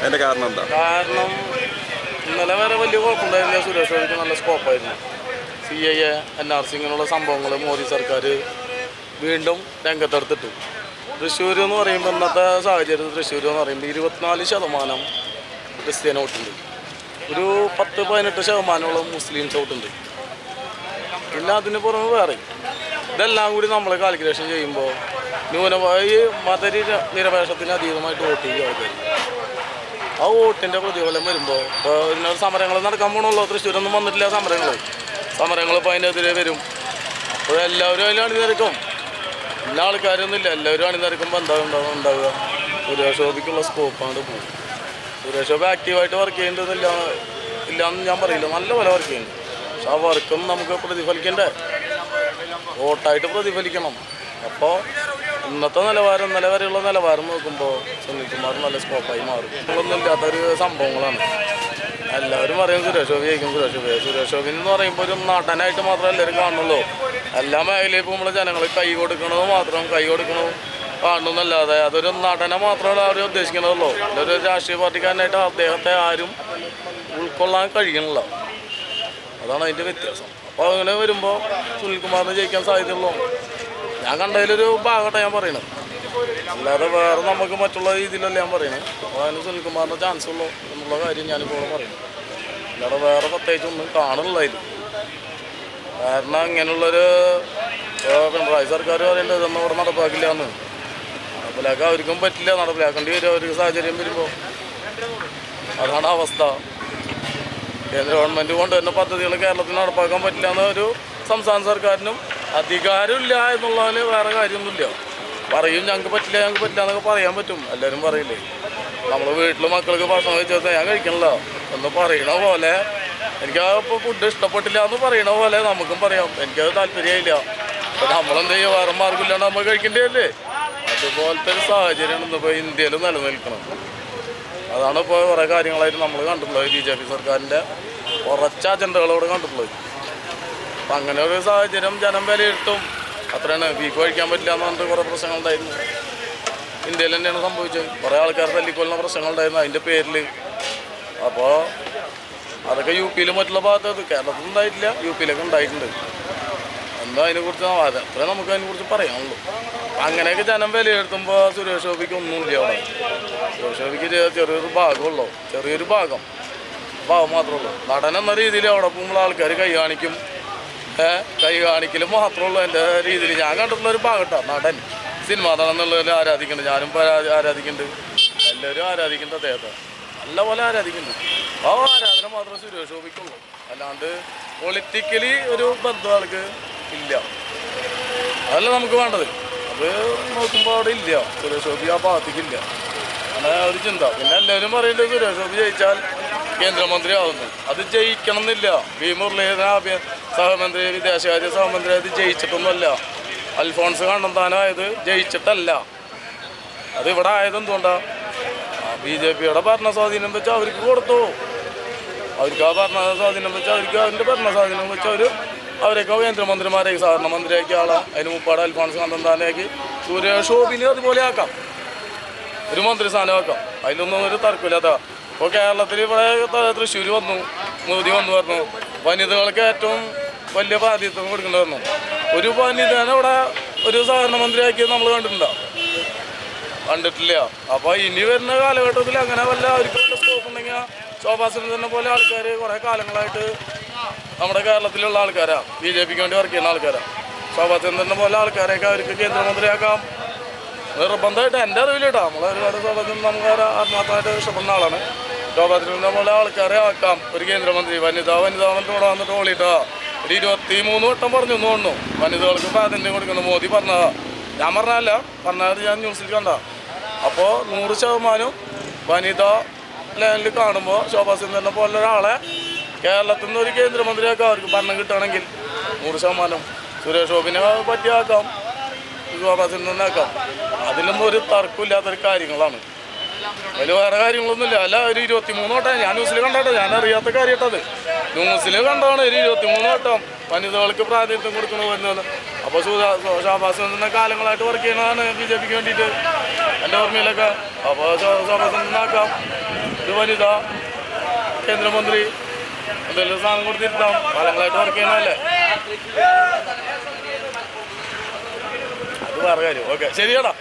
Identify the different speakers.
Speaker 1: അതിന്റെ കാരണം എന്താ?
Speaker 2: കാരണം ഇന്നലെ വരെ വലിയ കുഴപ്പമുണ്ടായിരുന്നില്ല. സുരേഷ് ഗോപിക്ക് നല്ല സ്കോപ്പായിരുന്നു. C I A N R C ഇങ്ങനെയുള്ള സംഭവങ്ങൾ മോദി സർക്കാർ വീണ്ടും രംഗത്തെടുത്തിട്ടു. തൃശ്ശൂർ എന്ന് പറയുമ്പോൾ ഇന്നത്തെ സാഹചര്യത്തിൽ തൃശ്ശൂർ എന്ന് പറയുമ്പോൾ ഇരുപത്തിനാല് ശതമാനം ക്രിസ്ത്യൻ വോട്ടുണ്ട്. ഒരു പത്ത് പതിനെട്ട് ശതമാനമുള്ള മുസ്ലിംസ് വോട്ടുണ്ട്. പിന്നെ അതിന് പുറമെ വേറെ. ഇതെല്ലാം കൂടി നമ്മൾ കാൽക്കുലേഷൻ ചെയ്യുമ്പോൾ ന്യൂനമായി മതരി നിരപേക്ഷത്തിന് അതീതമായിട്ട് വോട്ട് ചെയ്യും ആൾക്കാർ ആ വോട്ടിന്റെ പ്രതിഫലം വരുമ്പോൾ ഇപ്പോൾ സമരങ്ങൾ നടക്കാൻ പോകണമല്ലോ തൃശ്ശൂരൊന്നും വന്നിട്ടില്ല സമരങ്ങൾ സമരങ്ങൾ ഇപ്പോൾ അതിനെതിരെ വരും. അപ്പോൾ എല്ലാവരും അതിൽ അണിനിരക്കും. എല്ലാ ആൾക്കാരൊന്നും ഇല്ല എല്ലാവരും അണിനിരക്കുമ്പോൾ എന്താ ഉണ്ടാവുക? ഉണ്ടാവുക. സുരേഷ് ഗോപിക്കുള്ള സ്കോപ്പാണ് പോകും സുരേഷ് ആക്റ്റീവായിട്ട് വർക്ക് ചെയ്യേണ്ടതില്ല ഇല്ലാന്ന് ഞാൻ പറയില്ല. നല്ലപോലെ വർക്ക് ചെയ്യുന്നുണ്ട്. പക്ഷെ ആ വർക്കും നമുക്ക് പ്രതിഫലിക്കണ്ടേ? വോട്ടായിട്ട് പ്രതിഫലിക്കണം. അപ്പോൾ ഇന്നത്തെ നിലവാരം നിലവരെയുള്ള വരെയുള്ള നിലവാരം നോക്കുമ്പോൾ സുനിൽകുമാർ നല്ല സ്കോപ്പായി മാറും. ഒന്നും ഇല്ലാത്തൊരു സംഭവങ്ങളാണ്. എല്ലാവരും പറയും സുരേഷ് ഗോപി ആയിരിക്കും സുരേഷ് ഗോപി. സുരേഷ് ഗോപി എന്ന് പറയുമ്പോൾ ഒരു നടനായിട്ട് മാത്രമേ എല്ലാവരും കാണുള്ളൂ. എല്ലാ മേഖലയിൽ നമ്മൾ ജനങ്ങൾ കൈ കൊടുക്കണത് മാത്രം കൈ കൊടുക്കണത് കാണുന്നല്ലാതെ അതൊരു നടനെ മാത്രമാണ് അവർ ഉദ്ദേശിക്കണമല്ലോ ഒരു രാഷ്ട്രീയ പാർട്ടിക്കാരനായിട്ട് അദ്ദേഹത്തെ ആരും ഉൾക്കൊള്ളാൻ കഴിയണില്ല. അതാണ് അതിന്റെ വ്യത്യാസം. അപ്പോൾ അങ്ങനെ വരുമ്പോൾ സുനിൽകുമാറിന് ജയിക്കാൻ സാധ്യതയുള്ളൂ. ഞാൻ കണ്ടതിലൊരു ഭാഗമായിട്ടാണ് ഞാൻ പറയണത്. അല്ലാതെ വേറെ നമുക്ക് മറ്റുള്ള രീതിയിലല്ല ഞാൻ പറയണത് അപ്പോൾ അതിന് സുനിൽകുമാറിന്റെ ചാൻസ് ഉള്ളൂ എന്നുള്ള കാര്യം ഞാനിപ്പോൾ ഇവിടെ പറയുന്നു അല്ലാതെ വേറെ പ്രത്യേകിച്ച് ഒന്നും കാണുന്നില്ല അതിൽ കാരണം ഇങ്ങനെയുള്ളൊരു പിണറായി സർക്കാർ പറയേണ്ടത് ഇതൊന്നും ഇവിടെ നടപ്പാക്കില്ല എന്ന് നടപ്പിലാക്കാൻ അവർക്കും പറ്റില്ല. നടപ്പിലാക്കേണ്ടി വരും അവർക്ക് സാഹചര്യം വരുമ്പോൾ അതാണ് അവസ്ഥ. കേന്ദ്ര ഗവൺമെന്റ് കൊണ്ടുവരുന്ന പദ്ധതികൾ കേരളത്തിൽ നടപ്പാക്കാൻ പറ്റില്ല എന്ന ഒരു സംസ്ഥാന സർക്കാരിനും അധികാരമില്ല എന്നുള്ളതിൽ വേറെ കാര്യമൊന്നുമില്ല. പറയും ഞങ്ങൾക്ക് പറ്റില്ല ഞങ്ങൾക്ക് പറ്റില്ല എന്നൊക്കെ പറയാൻ പറ്റും. എല്ലാവരും പറയില്ലേ? നമ്മൾ വീട്ടിൽ മക്കൾക്ക് ഭക്ഷണം വെച്ചാൽ ഞാൻ കഴിക്കണല്ലോ. എന്ന് പറയണ പോലെ. എനിക്ക് ആ ഇപ്പോൾ ഫുഡ് ഇഷ്ടപ്പെട്ടില്ല എന്ന് പറയണ പോലെ നമുക്കും പറയാം. എനിക്കത് താല്പര്യമില്ല. നമ്മളെന്ത് ചെയ്യുക വേറെ മാർഗമില്ലാണ്ട് നമ്മൾ കഴിക്കേണ്ടതല്ലേ അതുപോലത്തെ ഒരു സാഹചര്യമാണ് ഇന്നിപ്പോൾ ഇന്ത്യയിൽ നിലനിൽക്കണം അതാണ് ഇപ്പോൾ കുറേ കാര്യങ്ങളായിട്ട് നമ്മൾ കണ്ടിട്ടുള്ളത്. ബി ജെ പി സർക്കാരിന്റെ കുറച്ച് അജണ്ടകളോട് കണ്ടിട്ടുള്ളത്. അപ്പം അങ്ങനെ ഒരു സാഹചര്യം ജനം വിലയിരുത്തും. അത്രയാണ്. ബീഫ് കഴിക്കാൻ പറ്റില്ല എന്ന് പറഞ്ഞിട്ട് കുറേ പ്രശ്നങ്ങളുണ്ടായിരുന്നു ഇന്ത്യയിൽ തന്നെയാണ് സംഭവിച്ചത്. കുറേ ആൾക്കാർ തല്ലിക്കൊല്ലുന്ന പ്രശ്നങ്ങളുണ്ടായിരുന്നു അതിന്റെ പേരിൽ. അപ്പോൾ അതൊക്കെ യു പിയിലും മറ്റുള്ള ഭാഗത്ത് കേരളത്തിൽ ഉണ്ടായിട്ടില്ല. യു പിയിലൊക്കെ ഉണ്ടായിട്ടുണ്ട്. എന്താ അതിനെക്കുറിച്ച് അത് അത്രേ നമുക്ക് അതിനെക്കുറിച്ച് പറയാനുള്ളൂ. അങ്ങനെയൊക്കെ ജനം വിലയിരുത്തുമ്പോൾ സുരേഷ് ഗോപിക്ക് ഒന്നുമില്ല അവിടെ. സുരേഷ് ഗോപിക്ക് ചെറിയൊരു ഭാഗമുള്ളൂ. ചെറിയൊരു ഭാഗം. ഭാഗം മാത്രമേ ഉള്ളൂ. നടൻ എന്ന രീതിയിൽ അവിടെ പോകുമ്പോൾ ആൾക്കാർ കൈ കാണിക്കും. കൈ കാണിക്കലും മാത്രമേ ഉള്ളൂ. എന്റെ രീതിയിൽ ഞാൻ കണ്ടിട്ടുള്ള ഒരു ഭാഗത്താണ് നടൻ. സിനിമ നടൻ എന്നുള്ളതിൽ ആരാധിക്കുന്നുണ്ട്? ഞാനും ആരാധിക്കുന്നുണ്ട്. എല്ലാവരും ആരാധിക്കുന്നുണ്ട് അദ്ദേഹത്തെ. നല്ല പോലെ ആരാധിക്കുന്നുണ്ട്. ആ ആരാധന മാത്രമേ സുരേഷ് ഗോപിക്കുള്ളൂ. അല്ലാണ്ട് പൊളിറ്റിക്കലി ഒരു ബന്ധം ആൾക്ക് ഇല്ല. അതല്ല നമുക്ക് വേണ്ടത്. അത് നോക്കുമ്പോൾ അവിടെ ഇല്ല. സുരേഷ് ഗോപി ആ ഭാഗത്തേക്കില്ല അങ്ങനെ ഒരു ചിന്ത. പിന്നെ എല്ലാവരും പറയുന്നത് സുരേഷ് ഗോപി ജയിച്ചാൽ കേന്ദ്രമന്ത്രി ആവുന്നു അത് ജയിക്കണം എന്നില്ല വി സഹമന്ത്രി വിദേശകാര്യ സഹമന്ത്രി അത് ജയിച്ചിട്ടൊന്നുമല്ല. അൽഫോൺസ് കണ്ണന്താനായത് ജയിച്ചിട്ടല്ല. അത് ഇവിടെ ആയത് ബി ജെ പിയുടെ ഭരണ സ്വാധീനം വെച്ച് അവർക്ക് കൊടുത്തു. അവർക്ക് ആ ഭരണ സ്വാധീനം വെച്ച് അവർക്ക് അവരുടെ ഭരണ സ്വാധീനം വെച്ച് അവർ അവരൊക്കെ കേന്ദ്രമന്ത്രിമാരായി സാധാരണ മന്ത്രിയാക്കി ആളാം. അതിന് മുപ്പാട് അൽഫോൺസ് കന്തന്താനാക്കി സുരേഷ് ഗോപിനെ അതുപോലെ ആക്കാം. ഒരു മന്ത്രി സ്ഥാനമാക്കാം അതിലൊന്നും ഒരു തർക്കമില്ലാത്ത. ഇപ്പോൾ കേരളത്തിൽ ഇവിടെ തൃശ്ശൂർ വന്നു മോദി വന്നു പറഞ്ഞു. വനിതകൾക്ക് ഏറ്റവും വലിയ പ്രാതിനിധ്യം കൊടുക്കേണ്ടി വന്നു. ഒരു വനിതനെ ഇവിടെ ഒരു സഹകരണ മന്ത്രിയാക്കിയത് നമ്മൾ കണ്ടിട്ടുണ്ടോ? കണ്ടിട്ടില്ല. അപ്പൊ ഇനി വരുന്ന കാലഘട്ടത്തിൽ അങ്ങനെ വല്ല അവർക്ക് വല്ല സ്കോപ്പ് ഉണ്ടെങ്കിൽ പോലെ ആൾക്കാർ കുറെ കാലങ്ങളായിട്ട് നമ്മുടെ കേരളത്തിലുള്ള ആൾക്കാരാ. ബി ജെ പിക്ക് വേണ്ടി വർക്ക് ചെയ്യുന്ന ആൾക്കാരാ. ശോഭാ സുരേന്ദ്രനെ പോലെ ആൾക്കാരെയൊക്കെ അവർക്ക് കേന്ദ്രമന്ത്രിയാക്കാം. നിർബന്ധമായിട്ട് എന്റെ അറിവിലിട്ടാ. നമ്മളെ ഒരുപാട് ശോഭാ സുരേന്ദ്രൻ നമുക്ക് ആത്മാർത്ഥമായിട്ട് ഇഷ്ടപ്പെടുന്ന ആളാണ്. ശോഭാ സുരേന്ദ്രനെ പോലെ ആൾക്കാരെ ആക്കാം. ഒരു കേന്ദ്രമന്ത്രി വനിതാ വനിതാ മന്ത്രി ഇവിടെ വന്നിട്ട് ഓളിയിട്ടാ ഒരു ഇരുപത്തി മൂന്ന് വട്ടം പറഞ്ഞു തോന്നുന്നു വനിതകൾക്ക് പ്രാധാന്യം കൊടുക്കുന്നു. മോദി പറഞ്ഞതാ. ഞാൻ പറഞ്ഞല്ല പറഞ്ഞത് ഞാൻ ന്യൂസിൽ കണ്ട. അപ്പോൾ നൂറ് ശതമാനം വനിത ലെവലിൽ കാണുമ്പോൾ ശോഭാ സുന്ദരനെ പോലെ ഒരാളെ കേരളത്തിൽ നിന്ന് ഒരു കേന്ദ്രമന്ത്രിയാക്കാം അവർക്ക് ഭരണം കിട്ടണമെങ്കിൽ നൂറ് ശതമാനം സുരേഷ് ഗോപിനെ പറ്റിയാക്കാം ശോഭാ സുന്ദരനാക്കാം അതിലൊന്നും ഒരു തർക്കമില്ലാത്തൊരു കാര്യങ്ങളാണ്. അതിൽ വേറെ കാര്യങ്ങളൊന്നുമില്ല. അല്ല ഒരു ഇരുപത്തി മൂന്ന് വട്ടം ഞാൻ ന്യൂസിൽ കണ്ടോട്ടെ ഞാൻ അറിയാത്ത കാര്യമായിട്ടത് ന്യൂസിൽ കണ്ടാണ് ഒരു ഇരുപത്തി മൂന്ന് വട്ടം വനിതകൾക്ക് പ്രാതിനിധ്യം കൊടുക്കണ വരുന്നത്. അപ്പോൾ ഷാബാസ് നിന്ന കാലങ്ങളായിട്ട് വർക്ക് ചെയ്യുന്നതാണ് ബി ജെ പിക്ക് വേണ്ടിയിട്ട് എന്റെ ഓർമ്മയിലൊക്കെ. അപ്പോൾ ഷാബാസ് നിന്നാക്കാം ഇത് വനിത കേന്ദ്രമന്ത്രി എന്തെങ്കിലും സാധനം കൊടുത്തിരുത്താം കാലങ്ങളായിട്ട് വർക്ക് ചെയ്യണമല്ലേ അത് വേറെ കാര്യം. ഓക്കെ ശരിയാടാ.